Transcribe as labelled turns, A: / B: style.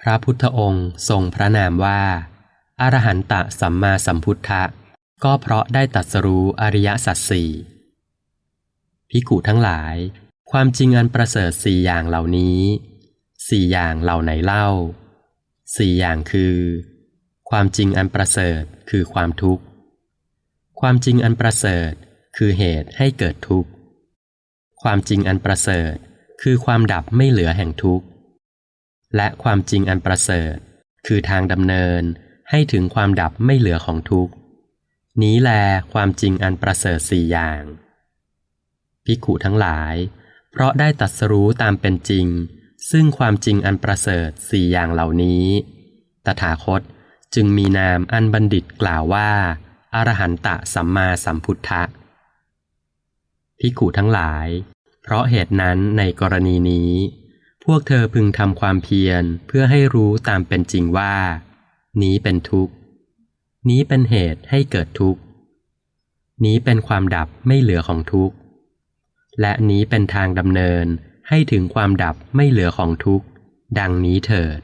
A: พระพุทธองค์ทรงพระนามว่า อรหันตสัมมาสัมพุทธะ ก็เพราะได้ตรัสรู้อริยสัจสี่พิกุทั้งหลาย ความจริงอันประเสริฐสี่อย่างเหล่านี้สี่อย่างเหล่าไหนเล่าสี่อย่างคือ ความจริงอันประเสริฐคือความทุกข์ ความจริงอันประเสริฐคือเหตุให้เกิดทุกข์ ความจริงอันประเสริฐคือความดับไม่เหลือแห่งทุกข์ และความจริงอันประเสริฐ คือทางดำเนินให้ถึงความดับไม่เหลือของทุกข์นี้แลความจริงอันประเสริฐสี่อย่างภิกขุทั้งหลาย เพราะได้ตัดสรู้ตามเป็นจริง ซึ่งความจริงอันประเสริฐสี่อย่างเหล่านี้ ตถาคตจึงมีนามอันบัณฑิตกล่าวว่า อรหันตะสัมมาสัมพุทธะภิกุทั้งหลาย เพราะเหตุนั้นในกรณีนี้ พวกเธอพึงทำความเพียรเพื่อให้รู้ตามเป็นจริงว่า นี้เป็นทุกข์ นี้เป็นเหตุให้เกิดทุกข์ นี้เป็นความดับไม่เหลือของทุกข์ และนี้เป็นทางดำเนินให้ถึงความดับไม่เหลือของทุกข์ ดังนี้เถิด